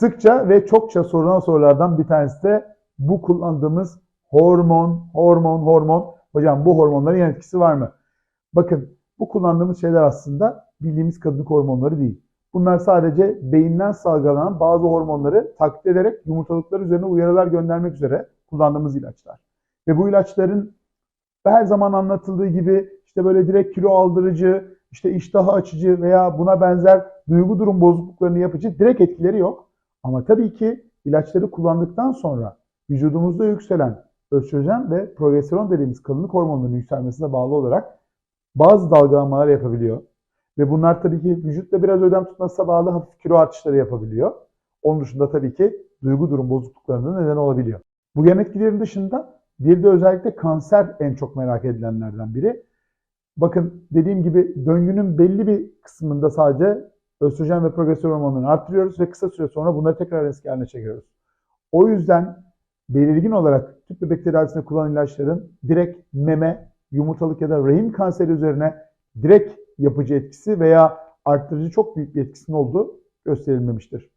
Sıkça ve çokça sorulan sorulardan bir tanesi de bu kullandığımız hormon, hormon, hormon. Hocam bu hormonların yan etkisi var mı? Bakın bu kullandığımız şeyler aslında bildiğimiz kadınlık hormonları değil. Bunlar sadece beyinden salgılanan bazı hormonları taklit ederek yumurtalıklar üzerine uyarılar göndermek üzere kullandığımız ilaçlar. Ve bu ilaçların her zaman anlatıldığı gibi işte böyle direkt kilo aldırıcı, işte iştahı açıcı veya buna benzer duygu durum bozukluklarını yapıcı direkt etkileri yok. Ama tabii ki ilaçları kullandıktan sonra vücudumuzda yükselen östrojen ve progesteron dediğimiz kadınlık hormonlarının yükselmesine bağlı olarak bazı dalgalanmalar yapabiliyor. Ve bunlar tabii ki vücutta biraz ödem tutmasına bağlı hafif kilo artışları yapabiliyor. Onun dışında tabii ki duygu durum bozukluklarına neden olabiliyor. Bu yan etkilerin dışında bir de özellikle kanser en çok merak edilenlerden biri. Bakın dediğim gibi döngünün belli bir kısmında sadece östrojen ve progesteron hormonlarını arttırıyoruz ve kısa süre sonra bunları tekrar eski haline çekiyoruz. O yüzden belirgin olarak tüp bebek tedavisinde kullanılan ilaçların direkt meme, yumurtalık ya da rahim kanseri üzerine direkt yapıcı etkisi veya arttırıcı çok büyük bir etkisinin olduğu gösterilmemiştir.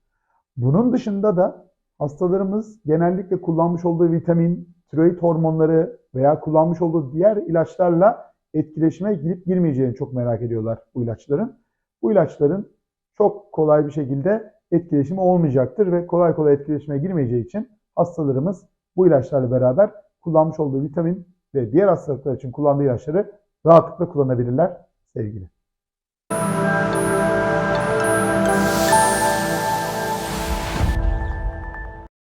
Bunun dışında da hastalarımız genellikle kullanmış olduğu vitamin, tiroid hormonları veya kullanmış olduğu diğer ilaçlarla etkileşime girip girmeyeceğini çok merak ediyorlar bu ilaçların. Bu ilaçların çok kolay bir şekilde etkileşimi olmayacaktır ve kolay kolay etkileşime girmeyeceği için hastalarımız bu ilaçlarla beraber kullanmış olduğu vitamin ve diğer hastalıklar için kullandığı ilaçları rahatlıkla kullanabilirler sevgili.